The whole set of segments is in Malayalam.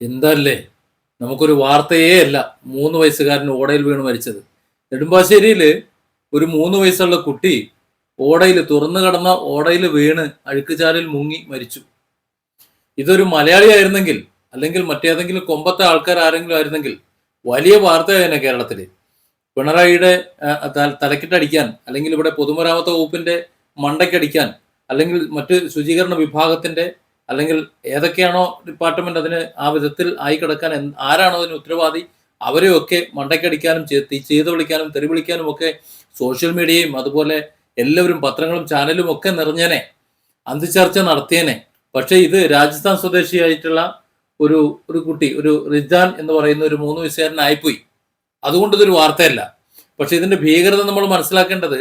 എന്തല്ലേ? നമുക്കൊരു വാർത്തയേ അല്ല. മൂന്ന് വയസ്സുകാരൻ ഓടയിൽ വീണ് മരിച്ചത്. നെടുമ്പാശ്ശേരിയിൽ ഒരു മൂന്ന് വയസ്സുള്ള കുട്ടി ഓടയിൽ തുറന്നു കിടന്ന ഓടയിൽ വീണ് അഴുക്കുചാലിൽ മുങ്ങി മരിച്ചു. ഇതൊരു മലയാളി ആയിരുന്നെങ്കിൽ അല്ലെങ്കിൽ മറ്റേതെങ്കിലും കൊമ്പത്തെ ആൾക്കാർ ആരെങ്കിലും ആയിരുന്നെങ്കിൽ വലിയ വാർത്തയായിരുന്നു കേരളത്തിൽ പിണറായിയുടെ തലക്കിട്ടടിക്കാൻ അല്ലെങ്കിൽ ഇവിടെ പൊതുമരാമത്ത് വകുപ്പിന്റെ മണ്ടയ്ക്കടിക്കാൻ അല്ലെങ്കിൽ മറ്റ് ശുചീകരണ വിഭാഗത്തിന്റെ അല്ലെങ്കിൽ ഏതൊക്കെയാണോ ഡിപ്പാർട്ട്മെന്റ് അതിന് ആ വിധത്തിൽ ആയി കിടക്കാൻ ആരാണോ അതിന് ഉത്തരവാദി അവരെയൊക്കെ മണ്ടയ്ക്കടിക്കാനും ചെയ്ത് വിളിക്കാനും തെറി വിളിക്കാനും ഒക്കെ സോഷ്യൽ മീഡിയയും അതുപോലെ എല്ലാവരും പത്രങ്ങളും ചാനലും ഒക്കെ നിറഞ്ഞേനെ അന്തിച്ചർച്ച നടത്തിയേനെ. പക്ഷേ ഇത് രാജസ്ഥാൻ സ്വദേശിയായിട്ടുള്ള ഒരു ഒരു കുട്ടി ഒരു റിജാൻ എന്ന് പറയുന്ന ഒരു മൂന്ന് വയസ്സുകാരനായിപ്പോയി. അതുകൊണ്ട് ഇതൊരു വാർത്തയല്ല. പക്ഷെ ഇതിന്റെ ഭീകരത നമ്മൾ മനസ്സിലാക്കേണ്ടത്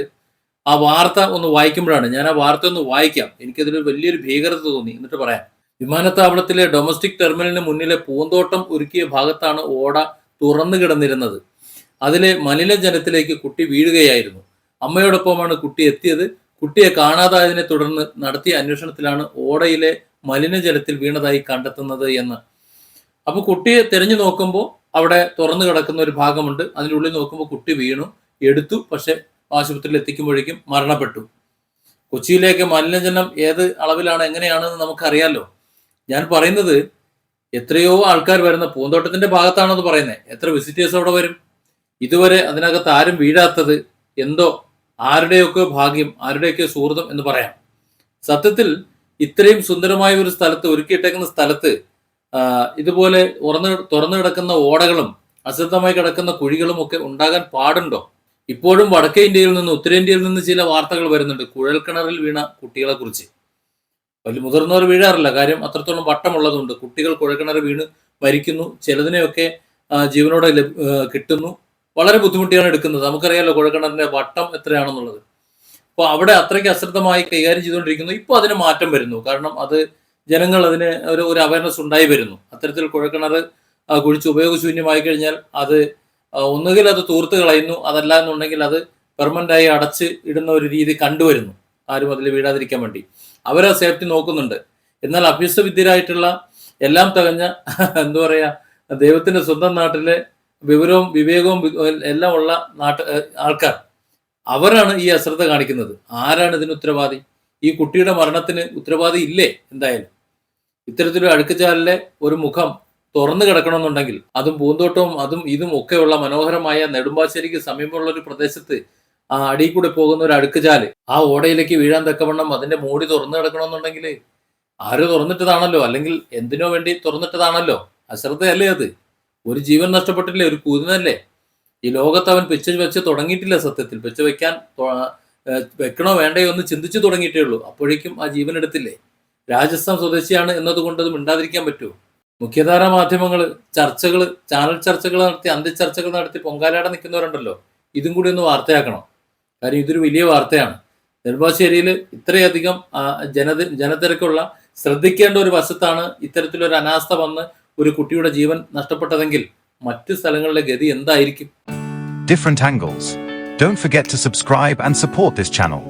ആ വാർത്ത ഒന്ന് വായിക്കുമ്പോഴാണ്. ഞാൻ ആ വാർത്ത ഒന്ന് വായിക്കാം. എനിക്കതിൽ വലിയൊരു ഭീകരത തോന്നി. എന്നിട്ട് പറയാം. വിമാനത്താവളത്തിലെ ഡൊമസ്റ്റിക് ടെർമിനലിന് മുന്നിലെ പൂന്തോട്ടം ഒരുക്കിയ ഭാഗത്താണ് ഓട തുറന്നു കിടന്നിരുന്നത്. അതിലെ മലിനജലത്തിലേക്ക് കുട്ടി വീഴുകയായിരുന്നു. അമ്മയോടൊപ്പമാണ് കുട്ടി എത്തിയത്. കുട്ടിയെ കാണാതായതിനെ തുടർന്ന് നടത്തിയ അന്വേഷണത്തിലാണ് ഓടയിലെ മലിനജലത്തിൽ വീണതായി കണ്ടെത്തുന്നത് എന്ന്. അപ്പൊ കുട്ടിയെ തിരഞ്ഞു നോക്കുമ്പോൾ അവിടെ തുറന്നു കിടക്കുന്ന ഒരു ഭാഗമുണ്ട്. അതിനുള്ളിൽ നോക്കുമ്പോൾ കുട്ടി വീണു. എടുത്തു. പക്ഷെ ആശുപത്രിയിൽ എത്തിക്കുമ്പോഴേക്കും മരണപ്പെട്ടു. കൊച്ചിയിലേക്ക് മലിനജലം ഏത് അളവിലാണ് എങ്ങനെയാണെന്ന് നമുക്കറിയാലോ. ഞാൻ പറയുന്നത് എത്രയോ ആൾക്കാർ വരുന്ന പൂന്തോട്ടത്തിന്റെ ഭാഗത്താണെന്ന് പറയുന്നത്. എത്ര വിസിറ്റേഴ്സ് അവിടെ വരും? ഇതുവരെ അതിനകത്ത് ആരും വീഴാത്തത് എന്തോ ആരുടെയൊക്കെ ഭാഗ്യം ആരുടെയൊക്കെ സുഹൃതം എന്ന് പറയാം. സത്യത്തിൽ ഇത്രയും സുന്ദരമായ ഒരു സ്ഥലത്ത് ഒരുക്കിയിട്ടേക്കുന്ന സ്ഥലത്ത് ഇതുപോലെ ഉറന്ന് തുറന്നു കിടക്കുന്ന ഓടകളും അശ്രദ്ധമായി കിടക്കുന്ന കുഴികളും ഒക്കെ ഉണ്ടാകാൻ പാടുണ്ടോ? ഇപ്പോഴും വടക്കേ ഇന്ത്യയിൽ നിന്ന് ഉത്തരേന്ത്യയിൽ നിന്ന് ചില വാർത്തകൾ വരുന്നുണ്ട്. കുഴൽക്കിണറിൽ വീണ കുട്ടികളെ കുറിച്ച് വലിയ മുതിർന്നവർ വീഴാറില്ല. കാര്യം അത്രത്തോളം വട്ടമുള്ളതുകൊണ്ട് കുട്ടികൾ കുഴൽക്കിണർ വീണ് മരിക്കുന്നു. ചിലതിനെയൊക്കെ ജീവനോടെ കിട്ടുന്നു. വളരെ ബുദ്ധിമുട്ടിയാണ് എടുക്കുന്നത്. നമുക്കറിയാലോ കുഴൽക്കിണറിന്റെ വട്ടം എത്രയാണെന്നുള്ളത്. അപ്പോൾ അവിടെ അത്രയ്ക്ക് അശ്രദ്ധമായി കൈകാര്യം ചെയ്തുകൊണ്ടിരിക്കുന്നു. ഇപ്പോൾ അതിന് മാറ്റം വരുന്നു. കാരണം അത് ജനങ്ങൾ അതിന് ഒരു ഒരു അവയർനെസ് ഉണ്ടായി വരുന്നു. അത്തരത്തിൽ കുഴൽക്കിണർ കുഴിച്ച് ഉപയോഗശൂന്യമായി കഴിഞ്ഞാൽ അത് ഒന്നുകിൽ അത് തൂർത്ത് കളയുന്നു അതല്ല എന്നുണ്ടെങ്കിൽ അത് പെർമനന്റ് ആയി അടച്ച് ഇടുന്ന ഒരു രീതി കണ്ടുവരുന്നു. ആരും അതിൽ വീഴാതിരിക്കാൻ വേണ്ടി. അവരാ സേഫ്റ്റി നോക്കുന്നുണ്ട്. എന്നാൽ അഭ്യസ്തവിദ്യരായിട്ടുള്ള എല്ലാം തകഞ്ഞ എന്താ പറയാ ദൈവത്തിന്റെ സ്വന്തം നാട്ടിലെ വിവരവും വിവേകവും എല്ലാം ഉള്ള നാട്ട് ആൾക്കാർ. അവരാണ് ഈ അശ്രദ്ധ കാണിക്കുന്നത്. ആരാണ് ഇതിന് ഉത്തരവാദി? ഈ കുട്ടിയുടെ മരണത്തിന് ഉത്തരവാദി ഇല്ലേ എന്തായാലും? ഇത്തരത്തിലൊരു അഴുക്കുചാലിലെ ഒരു മുഖം തുറന്നു കിടക്കണമെന്നുണ്ടെങ്കിൽ അതും പൂന്തോട്ടവും അതും ഇതും ഒക്കെയുള്ള മനോഹരമായ നെടുമ്പാശ്ശേരിക്ക് സമീപമുള്ള ഒരു പ്രദേശത്ത് ആ അടിയിൽ കൂടെ പോകുന്ന ഒരു അടുക്കുചാൽ ആ ഓടയിലേക്ക് വീഴാൻ തക്കവണ്ണം അതിന്റെ മൂടി തുറന്നു കിടക്കണമെന്നുണ്ടെങ്കിൽ ആരോ തുറന്നിട്ടതാണല്ലോ? അല്ലെങ്കിൽ എന്തിനോ വേണ്ടി തുറന്നിട്ടതാണല്ലോ? അശ്രദ്ധയല്ലേ അത്? ഒരു ജീവൻ നഷ്ടപ്പെട്ടില്ലേ ഒരു കൂതിനല്ലേ? ഈ ലോകത്ത് അവൻ പിച്ച് വെച്ച് തുടങ്ങിയിട്ടില്ല സത്യത്തിൽ. പിച്ച് വെക്കാൻ വെക്കണോ വേണ്ടയോ എന്ന് ചിന്തിച്ചു തുടങ്ങിയിട്ടേ ഉള്ളൂ. അപ്പോഴേക്കും ആ ജീവൻ എടുത്തില്ലേ? രാജസ്ഥാൻ സ്വദേശിയാണ് എന്നതുകൊണ്ട് അത് മിണ്ടാതിരിക്കാൻ പറ്റുമോ? മുഖ്യധാര മാധ്യമങ്ങൾ ചർച്ചകൾ ചാനൽ ചർച്ചകൾ നടത്തി അന്ത്യചർച്ചകൾ നടത്തി പൊങ്കാലാടെ നിൽക്കുന്നവരുണ്ടല്ലോ ഇതും കൂടി ഒന്ന് വാർത്തയാക്കണം കാര്യം ഇതൊരു വലിയ വാർത്തയാണ് നെടുമ്പാശ്ശേരിയിൽ ഇത്രയധികം ജന ജനത ജനത്തിരക്കുള്ള ശ്രദ്ധിക്കേണ്ട ഒരു വശത്താണ് ഇത്തരത്തിലൊരു അനാസ്ഥ വന്ന് ഒരു കുട്ടിയുടെ ജീവൻ നഷ്ടപ്പെട്ടതെങ്കിൽ മറ്റു സ്ഥലങ്ങളിലെ ഗതി എന്തായിരിക്കും different angles. Don't forget to subscribe and support this channel.